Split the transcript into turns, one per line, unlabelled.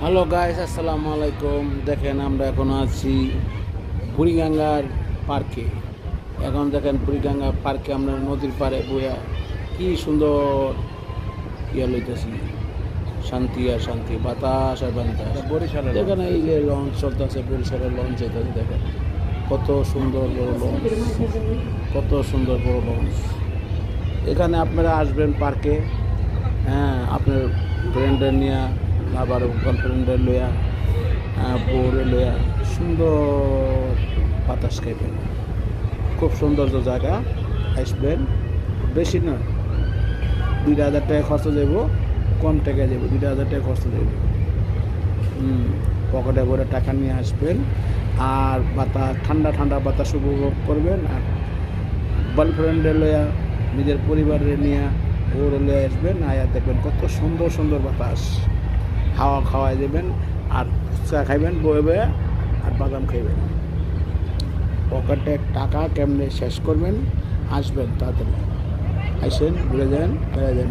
Hello guys আসসালামু আলাইকুম দেখেন আমরা এখন আছি বুড়িগঙ্গার পার্কে। এখন দেখেন বুড়িগঙ্গা পার্কে আমরা নদীর পাড়ে বইয়া কি সুন্দর ইয়া লইতেছি। শান্তি আর শান্তি বাতাস আর বাতাস।
বরিশালের
দেখেন এই যে লঞ্চ চলতেছে বরিশালের লঞ্চ যেতেছে দেখেন। কত সুন্দর বড় লঞ্চ কত সুন্দর বড় লঞ্চ এখানে আপনারা আসবেন পার্কে। হ্যাঁ আপনার ফ্রেন্ডের নিয়ে আবার গার্লফ্রেন্ডের লইয়া বউরে লইয়া সুন্দর বাতাস খাইবেন। খুব সৌন্দর্য জায়গা, আসবেন। বেশি না, দুই হাজার টাকা খরচ যাব কম টাকা যাব দুই হাজার টাকা খরচ যাব পকেটে করে টাকা নিয়ে আসবেন আর বাতাস ঠান্ডা ঠান্ডা বাতাস উপভোগ করবেন আর গার্লফ্রেন্ডে লইয়া, নিজের পরিবারের নিয়ে ওরে লইয়া আসবেন, আয়া দেখবেন কত সুন্দর সুন্দর বাতাস। হাওয়া খাওয়াই দেবেন, আর চা খাইবেন, বয়ে বয়ে, আর বাদাম খাইবেন। পকেটে টাকা কেমনে শেষ করবেন, আসবেন তাড়াতাড়ি। আসেন, ঘুরে যান বেড়ে যান।